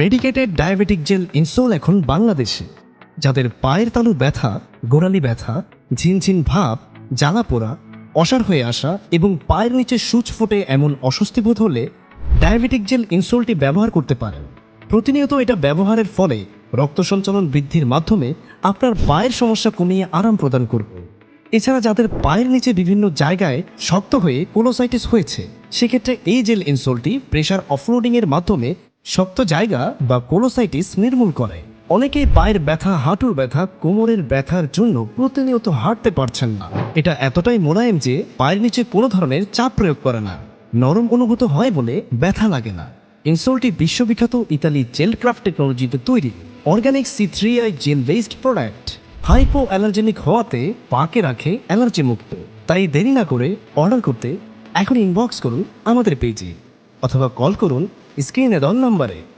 Medicated diabetic jail insole এখন বাংলাদেশে। যাদের পায়ের তালু ব্যথা, গোড়ালি ব্যথা, ঝিনঝিন ভাব, জ্বালা পোড়া, অসার হয়ে আসা এবং পায়ের নিচে সূচ ফোটে এমন অস্বস্তি বোধ হলে ডায়াবেটিক জেল ইনসোলটি ব্যবহার করতে পারেন। প্রতিনিয়ত এটা ব্যবহারের ফলে রক্ত সঞ্চালন বৃদ্ধির মাধ্যমে আপনার পায়ের সমস্যা কমিয়ে আরাম প্রদান করবে। এছাড়া যাদের পায়ের নিচে বিভিন্ন জায়গায় শক্ত হয়ে কোলোসাইটিস হয়েছে, সেক্ষেত্রে এই জেল ইনসোলটি প্রেশার অফলোডিং এর মাধ্যমে শক্ত জায়গা বা কোলোসাইটিস নির্মূল করে। অনেকেই পায়ের ব্যথা, হাঁটুর ব্যথা, কোমরের ব্যথার জন্য প্রতিনিয়ত হাঁটতে পারছেন না। এটা এতটাই মোলায়েম যে পায়ের নিচে কোনো ধরনের চাপ প্রয়োগ করে না। নরম অনুভূত হয় বলে ব্যথা লাগে না। ইনসোলটি বিশ্ববিখ্যাত ইতালি জেল ক্রাফট টেকনোলজিতে তৈরি। Organic C three I gel based product. Hypo allergenic হওয়াতে পাকে রাখে অ্যালার্জি মুক্ত তাই দেরি না করে অর্ডার করতে এখন ইনবক্স করুন আমাদের পেজে। অথবা কল করুন স্ক্রিনে দল নম্বরে